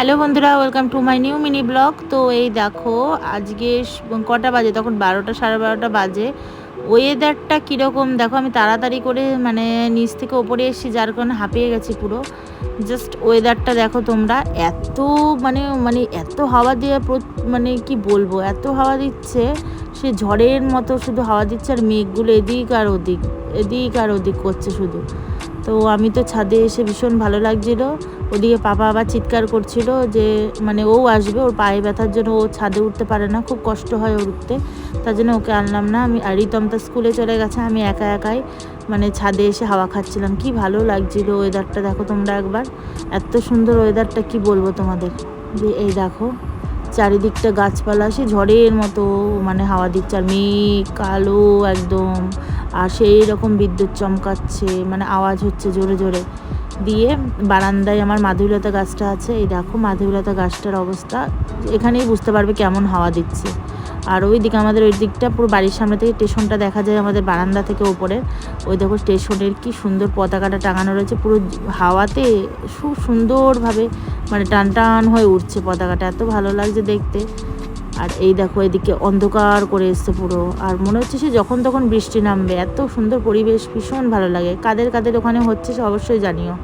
Hello বন্ধুরা, welcome to my new mini blog. তো এই দেখো, আজকে কটা বাজে? তখন বারোটা, সাড়ে বারোটা বাজে। ওয়েদারটা কীরকম? দেখো, আমি তাড়াতাড়ি করে মানে নিচ থেকে ওপরে এসেছি, যার কারণে হাঁপিয়ে গেছি পুরো। জাস্ট ওয়েদারটা দেখো তোমরা, এত মানে মানে এত হাওয়া দিয়ে মানে কি বলব? এত হাওয়া দিচ্ছে, সে ঝড়ের মতো শুধু হাওয়া দিচ্ছে, আর মেঘগুলো এদিক আর ওদিক, এদিক আর ওদিক করছে শুধু। তো আমি তো ছাদে এসে ভীষণ ভালো লাগছিল। ওদিকে পাপা আবার চিৎকার করছিল যে মানে ও আসবে, ওর পায়ে ব্যথার জন্য ও ছাদে উঠতে পারে না, খুব কষ্ট হয় ওর উঠতে। তার জন্য ওকে আনলাম না। আমি, আর রিতম তো স্কুলে চলে গেছে, আমি একা একাই মানে ছাদে এসে হাওয়া খাচ্ছিলাম। কি ভালো লাগছিল ওয়েদারটা দেখো তোমরা একবার। এত সুন্দর ওয়েদারটা কি বলব তোমাদের? যে, এই দেখো, চারিদিকটা গাছপালা, সে ঝড়ের মতো মানে হাওয়া দিচ্ছে, আর মেঘ, কালো, একদম। আর সেই রকম বিদ্যুৎ চমকাচ্ছে মানে আওয়াজ হচ্ছে জোরে জোরে। দিয়ে বারান্দায় আমার মাধবীলতা গাছটা আছে, এই দেখো মাধবীলতা গাছটার অবস্থা, এখানেই বুঝতে পারবে কেমন হাওয়া দিচ্ছে। আর ওই দিকে আমাদের ওই দিকটা পুরো বাড়ির সামনে থেকে স্টেশনটা দেখা যায় আমাদের বারান্দা থেকে ওপরে। ওই দেখো স্টেশনের কি সুন্দর পতাকাটা টাঙানো রয়েছে, পুরো হাওয়াতে সুন্দরভাবে মানে টান টান হয়ে উঠছে পতাকাটা, এত ভালো লাগছে দেখতে। আর এই দেখো, এদিকে অন্ধকার করে এসছে পুরো। আর মনে হচ্ছে সে যখন তখন বৃষ্টি নামবে। এত সুন্দর পরিবেশ, ভীষণ ভালো লাগে। কাদের কাদের ওখানে হচ্ছে সে অবশ্যই জানিও।